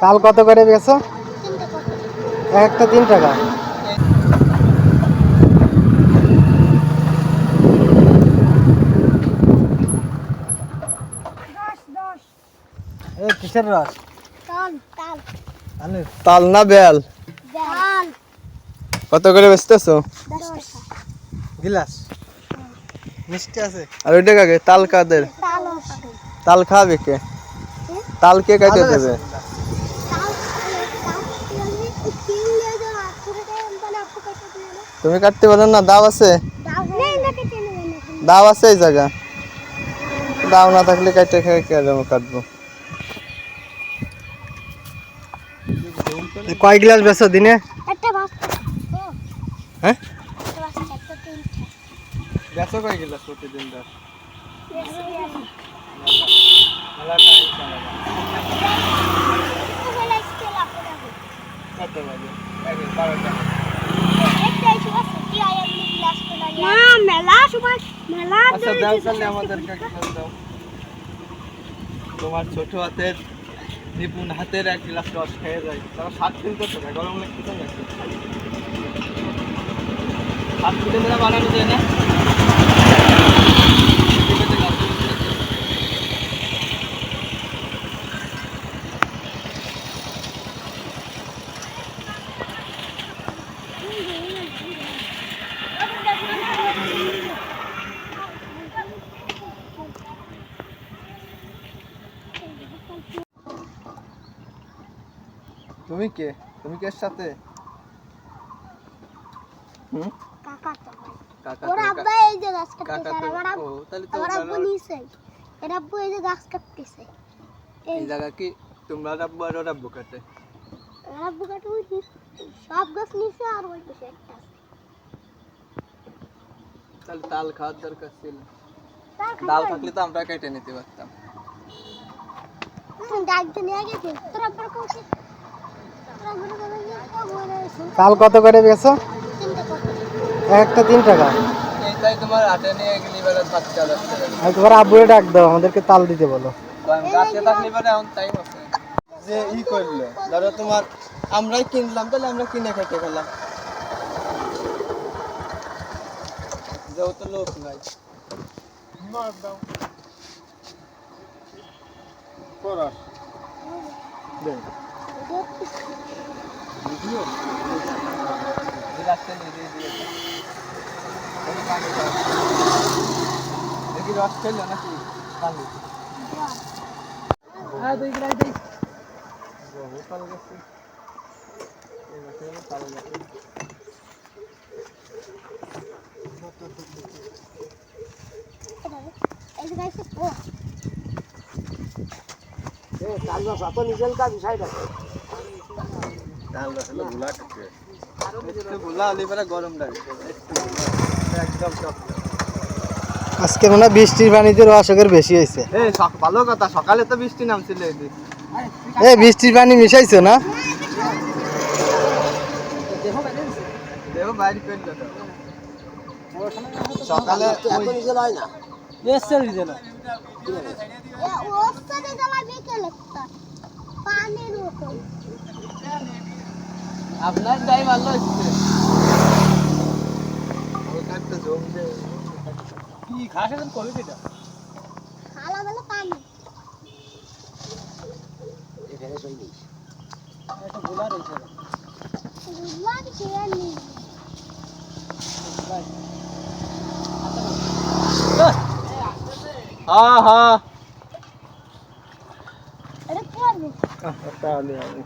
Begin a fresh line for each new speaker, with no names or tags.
তাল কত করে বেছো একটা তিন টাকা। কিসের রস?
তাল না বেল? কত করে বেচতেছো?
গিলাস। মিষ্টি আছে।
আর ওইটা কাকে? তাল কাদের? তাল খাবে কে? তাল কে
ভালো
দেবে? তুমি কাটতে পারো না দাও আছে। দাও আছে এই জায়গা। দাও না থাকলে কাটতে খেয়ে কেন কাটবো?
কয় গ্লাস বেছো দিনে?
হ্যাঁ? বেচো কয় গেলাস প্রতিদিন দাও? কত বাজে বারোটা।
মেলা সময় মেলা
আচ্ছা দাও তাহলে আমাদেরকে গ্লাস দাও তোমার ছোট হাতের নিপুণ হাতের এক গ্লাস রস খেয়ে যায় তারা সাত ফিল করতে থাকে গরম লাগতে নাকি? সাত ফিলে বানানো যায় না? তুমি কে? তুমি কে সাথে? হুম? কাকা
ওর
তো
আব্বা এই যে গাছ
কাকা
কাটতেছে
তো
আর আমার
ও তাহলে তো
আমার আব্বু
ভালো।
নিচে। এর আব্বু এই যে গাছ কাটতেছে।
এই জায়গা কি? তোমরা রাব্বু আর রাব্বু কাটে?
আমার আব্বু কাটে ওই নিচ- সব গাছ নিচে আর ওই পাশে একটা আছে।
তাহলে তাল খাওয়ার দরকার ছিল।
তার
ডাল
খাবার
থাকলে তো আমরা কেটে নিতে পারতাম।
হুম, ডাক দিয়ে নিয়ে গেছে। তোর আব্বার কৌশি তোর আব্বার বলে যে ও
তাল কত করে বেছো একটা তিন টাকা। আব্বুরে ডাক দাও আমাদেরকে তাল দিতে বলো।
গাছে থাকলে এবারে এখন টাইম আছে। যে ই করল ধরো তোমার আমরাই কিনলাম তাহলে আমরা কিনে খেতে খেলাম যেহেতু লোক নাই। রাস্তা নিয়ে দিয়ে দিয়েছে দেখি রস খেলো নাকি পানি হ্যাঁ দুই গ্লাস দিই বহু পাল গেছে এই মাসে পাল গেছে
এই যে গাছে
নিজের কাজ
হলে ভুলা।
আজকে মনে হয় বৃষ্টির পানিতে রসকের বেশি হয়েছে।
এই ভালো কথা সকালে তো বৃষ্টি নামছিল এদিক
এ বৃষ্টির পানি মিশাইছো না?
সকালে
পানির
আপনার টাইম ভালো হচ্ছে। ওটা একটু কি ঘাস এখন কবে সেটা
খালা বেলা পানি
হ্যাঁ হ্যাঁ
এটা করব
তাহলে আমি